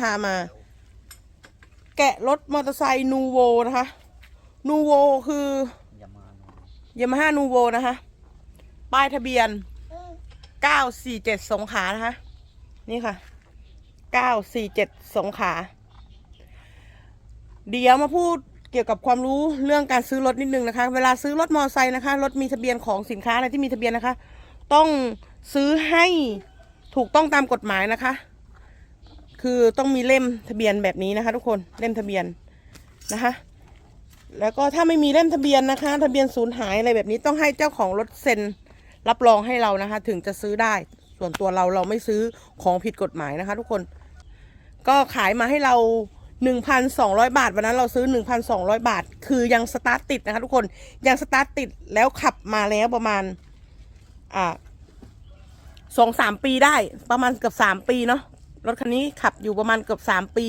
พามา แกะรถมอเตอร์ไซค์นูโวนะคะ นูโวคือยามาฮ่านูโวนะคะ ป้ายทะเบียน 947 สงขานะคะ นี่ค่ะ 947 สงขา เดี๋ยวมาพูดเกี่ยวกับความรู้เรื่องการซื้อรถนิดนึงนะคะ เวลาซื้อรถมอเตอร์ไซค์นะคะ รถมีทะเบียนของสินค้าอะไรที่มีทะเบียนนะคะ ต้องซื้อให้ถูกต้องตามกฎหมายนะคะ คือต้องมีเล่มทะเบียนแบบนี้นะคะ ทุกคนเล่มทะเบียนนะคะ แล้วก็ถ้าไม่มีเล่มทะเบียนนะคะ ทะเบียนสูญหายอะไรแบบนี้ต้องให้เจ้าของรถเซ็นรับรองให้เรานะคะ ถึงจะซื้อได้ ส่วนตัวเราเราไม่ซื้อของผิดกฎหมายนะคะ ทุกคน ก็ขายมาให้เรา 1,200 บาท วันนั้นเราซื้อ 1,200 บาท คือยังสตาร์ทติดนะคะ ทุกคนยังสตาร์ทติดแล้วขับมาแล้วประมาณอ่าสองสามปีได้ประมาณเกือบสามปีเนาะ รถคันนี้ขับอยู่ประมาณเกือบสามปี